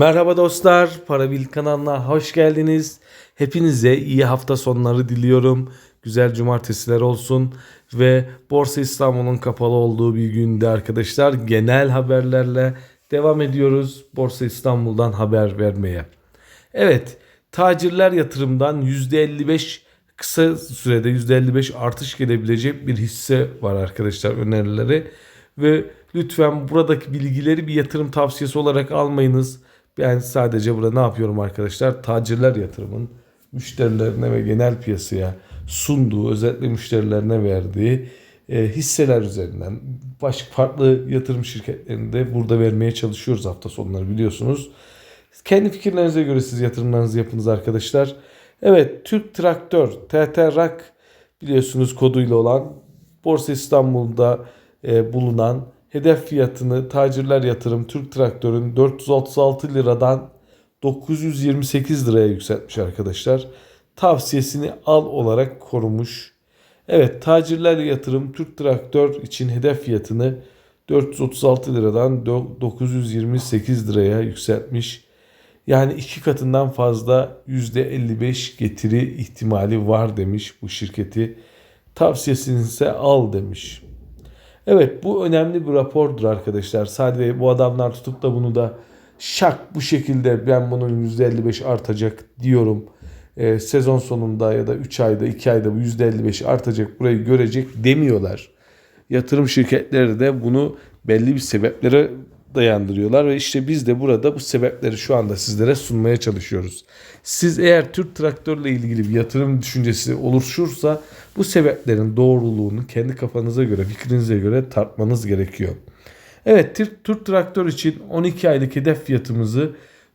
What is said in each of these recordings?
Merhaba dostlar, Para Bil kanalına hoş geldiniz. Hepinize iyi hafta sonları diliyorum. Güzel cumartesiler olsun ve Borsa İstanbul'un kapalı olduğu bir günde arkadaşlar genel haberlerle devam ediyoruz Borsa İstanbul'dan haber vermeye. Evet, tacirler yatırımdan %55 kısa sürede %55 artış gelebilecek bir hisse var arkadaşlar önerileri ve lütfen buradaki bilgileri bir yatırım tavsiyesi olarak almayınız. Ben sadece burada ne yapıyorum arkadaşlar? Tacirler yatırımın müşterilerine ve genel piyasaya sunduğu, özellikle müşterilerine verdiği e, hisseler üzerinden başka farklı yatırım şirketlerinde burada vermeye çalışıyoruz hafta sonları biliyorsunuz. Kendi fikirlerinize göre siz yatırımlarınızı yapınız arkadaşlar. Evet Türk Traktör TTRAK biliyorsunuz koduyla olan Borsa İstanbul'da e, bulunan hedef fiyatını tacirler yatırım Türk Traktör'ün 436 liradan 928 liraya yükseltmiş arkadaşlar. Tavsiyesini al olarak korumuş. Evet tacirler yatırım Türk Traktör için hedef fiyatını 436 liradan 928 liraya yükseltmiş. Yani iki katından fazla %55 getiri ihtimali var demiş bu şirketi. Tavsiyesini ise al demiş. Evet bu önemli bir rapordur arkadaşlar. Sadece bu adamlar tutup da bunu da şak bu şekilde ben bunun %55 artacak diyorum. Ee, sezon sonunda ya da 3 ayda 2 ayda bu %55 artacak burayı görecek demiyorlar. Yatırım şirketleri de bunu belli bir sebeplere dayandırıyorlar ve işte biz de burada bu sebepleri şu anda sizlere sunmaya çalışıyoruz. Siz eğer Türk traktörle ilgili bir yatırım düşüncesi oluşursa bu sebeplerin doğruluğunu kendi kafanıza göre, fikrinize göre tartmanız gerekiyor. Evet Türk, Türk traktör için 12 aylık hedef fiyatımızı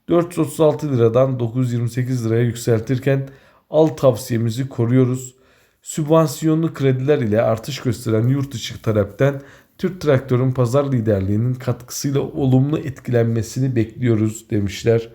436 liradan 928 liraya yükseltirken al tavsiyemizi koruyoruz. Sübvansiyonlu krediler ile artış gösteren yurt dışı talepten Türk Traktör'ün pazar liderliğinin katkısıyla olumlu etkilenmesini bekliyoruz demişler.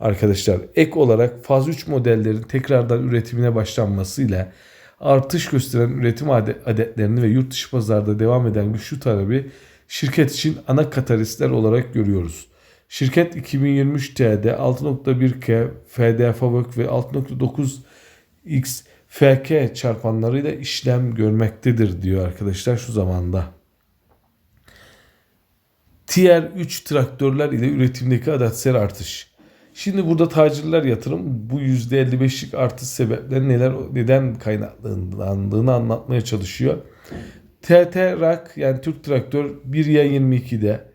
Arkadaşlar ek olarak faz 3 modellerin tekrardan üretimine başlanmasıyla artış gösteren üretim adetlerini ve yurt dışı pazarda devam eden güçlü talebi şirket için ana katalistler olarak görüyoruz. Şirket 2023 TL'de 6.1K FDFAVÖK ve 6.9X FK çarpanlarıyla işlem görmektedir diyor arkadaşlar şu zamanda. Tier 3 traktörler ile üretimdeki adetsel artış. Şimdi burada tacirler yatırım bu %55'lik artış sebepleri neler neden kaynaklandığını anlatmaya çalışıyor. TT RAK yani Türk Traktör 1 ya 22'de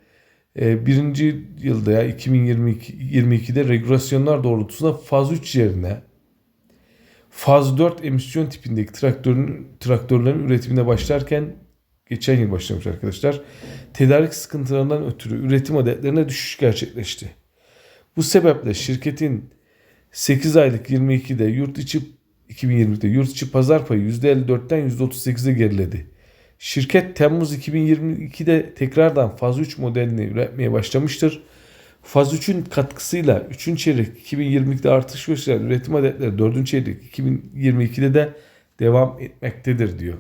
e, birinci yılda ya 2022'de regülasyonlar doğrultusunda faz 3 yerine faz 4 emisyon tipindeki traktörün traktörlerin üretimine başlarken geçen yıl başlamış arkadaşlar. Tedarik sıkıntılarından ötürü üretim adetlerine düşüş gerçekleşti. Bu sebeple şirketin 8 aylık 22'de yurt içi 2020'de yurt içi pazar payı %54'ten %38'e geriledi. Şirket Temmuz 2022'de tekrardan Faz 3 modelini üretmeye başlamıştır. Faz 3'ün katkısıyla 3. çeyrek 2022'de artış gösteren üretim adetleri 4. çeyrek 2022'de de devam etmektedir diyor.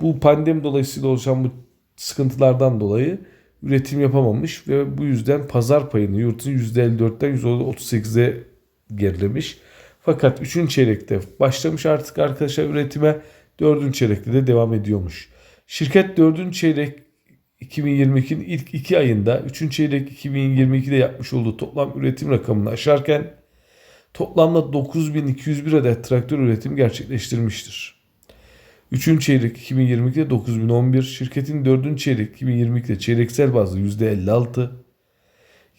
Bu pandemi dolayısıyla oluşan bu sıkıntılardan dolayı üretim yapamamış ve bu yüzden pazar payını yurtun %54'ten %38'e gerilemiş. Fakat 3. çeyrekte başlamış artık arkadaşlar üretime 4. çeyrekte de devam ediyormuş. Şirket 4. çeyrek 2022'nin ilk 2 ayında 3. çeyrek 2022'de yapmış olduğu toplam üretim rakamını aşarken toplamda 9201 adet traktör üretim gerçekleştirmiştir. 3. çeyrek 2022'de 9011, şirketin 4. çeyrek 2022'de çeyreksel bazda %56,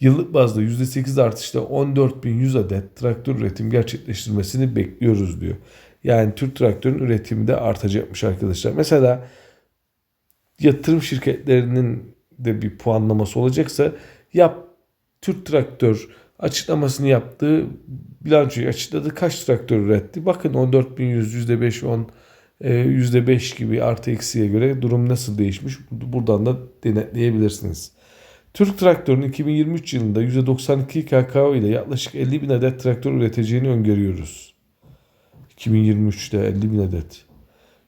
yıllık bazda %8 artışla 14.100 adet traktör üretim gerçekleştirmesini bekliyoruz diyor. Yani Türk traktörün üretimi de artacakmış arkadaşlar. Mesela yatırım şirketlerinin de bir puanlaması olacaksa yap Türk traktör açıklamasını yaptığı bilançoyu açıkladı. Kaç traktör üretti? Bakın 14.100 %5 10 %5 gibi artı eksiye göre durum nasıl değişmiş? Buradan da denetleyebilirsiniz. Türk Traktör'ün 2023 yılında %92 KKO ile yaklaşık 50 bin adet traktör üreteceğini öngörüyoruz. 2023'te 50 bin adet.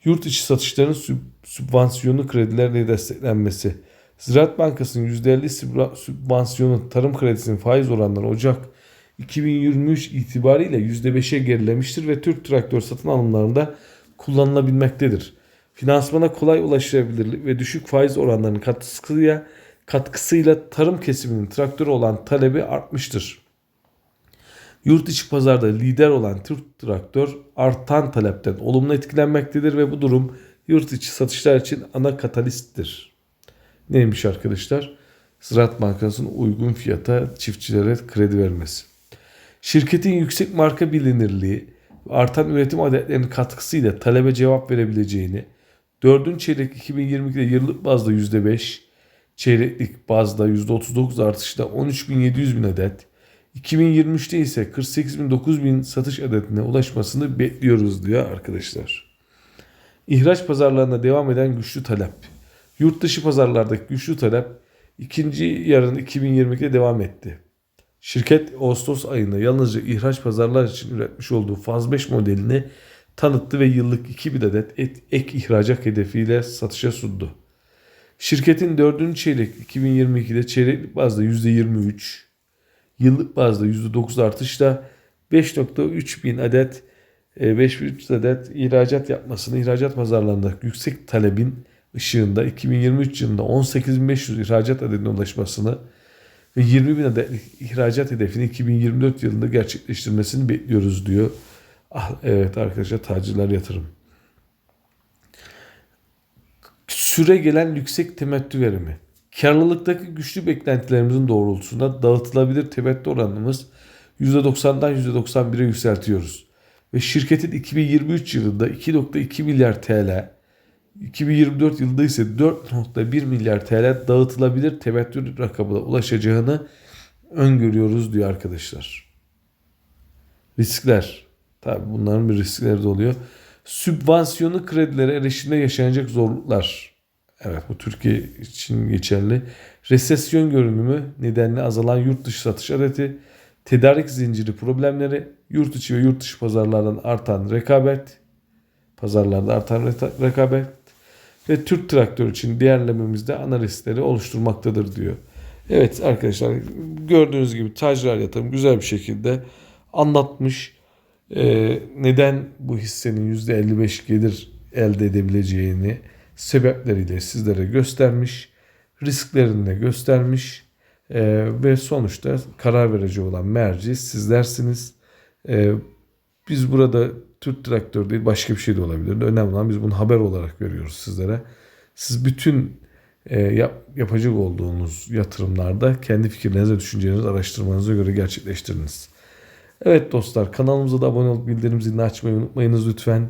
Yurt içi satışların süb sübvansiyonlu kredilerle desteklenmesi. Ziraat Bankası'nın %50 sübra- sübvansiyonu tarım kredisinin faiz oranları Ocak 2023 itibariyle %5'e gerilemiştir ve Türk traktör satın alımlarında kullanılabilmektedir. Finansmana kolay ulaşılabilir ve düşük faiz oranlarının katkısıyla, katkısıyla tarım kesiminin traktörü olan talebi artmıştır. Yurt içi pazarda lider olan Türk traktör artan talepten olumlu etkilenmektedir ve bu durum yurt içi satışlar için ana katalisttir. Neymiş arkadaşlar? Ziraat Bankası'nın uygun fiyata çiftçilere kredi vermesi. Şirketin yüksek marka bilinirliği artan üretim adetlerinin katkısıyla talebe cevap verebileceğini, 4. çeyrek 2022'de yıllık bazda %5, çeyreklik bazda %39 artışla 13.700 bin adet, 2023'te ise 48.000 bin satış adetine ulaşmasını bekliyoruz diyor arkadaşlar. İhraç pazarlarına devam eden güçlü talep. Yurt dışı pazarlardaki güçlü talep ikinci yarın 2022'de devam etti. Şirket Ağustos ayında yalnızca ihraç pazarlar için üretmiş olduğu Faz 5 modelini tanıttı ve yıllık 2000 adet et, ek ihracat hedefiyle satışa sundu. Şirketin 4. çeyrek 2022'de çeyreklik bazda %23, yıllık bazda %9 artışla 5.3 bin adet e, 5300 adet ihracat yapmasını ihracat pazarlarında yüksek talebin ışığında 2023 yılında 18.500 ihracat adedine ulaşmasını ve 20 bin adet ihracat hedefini 2024 yılında gerçekleştirmesini bekliyoruz diyor. Ah, evet arkadaşlar tacirler yatırım. Süre gelen yüksek temettü verimi. Karlılıktaki güçlü beklentilerimizin doğrultusunda dağıtılabilir temettü oranımız %90'dan %91'e yükseltiyoruz. Ve şirketin 2023 yılında 2.2 milyar TL, 2024 yılında ise 4.1 milyar TL dağıtılabilir temettü rakamına ulaşacağını öngörüyoruz diyor arkadaşlar. Riskler. Tabi bunların bir riskleri de oluyor. Sübvansiyonu kredilere erişimde yaşanacak zorluklar. Evet bu Türkiye için geçerli. Resesyon görünümü nedenle azalan yurt dışı satış adeti, tedarik zinciri problemleri, yurt içi ve yurt dışı pazarlardan artan rekabet, pazarlarda artan rekabet ve Türk traktör için değerlememizde ana riskleri oluşturmaktadır diyor. Evet arkadaşlar gördüğünüz gibi tacirler yatırım güzel bir şekilde anlatmış. Ee, neden bu hissenin %55 gelir elde edebileceğini sebepleriyle sizlere göstermiş. Risklerini de göstermiş. Ee, ve sonuçta karar verici olan merci sizlersiniz. Ee, biz burada Türk traktör değil başka bir şey de olabilir. Önemli olan biz bunu haber olarak veriyoruz sizlere. Siz bütün e, yap, yapacak olduğunuz yatırımlarda kendi fikirlerinize, düşüncelerinizi, araştırmanıza göre gerçekleştiriniz. Evet dostlar kanalımıza da abone olup bildirim zilini açmayı unutmayınız lütfen.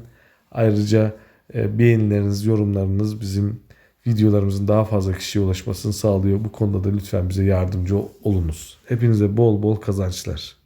Ayrıca e, beğenileriniz, yorumlarınız bizim videolarımızın daha fazla kişiye ulaşmasını sağlıyor. Bu konuda da lütfen bize yardımcı olunuz. Hepinize bol bol kazançlar.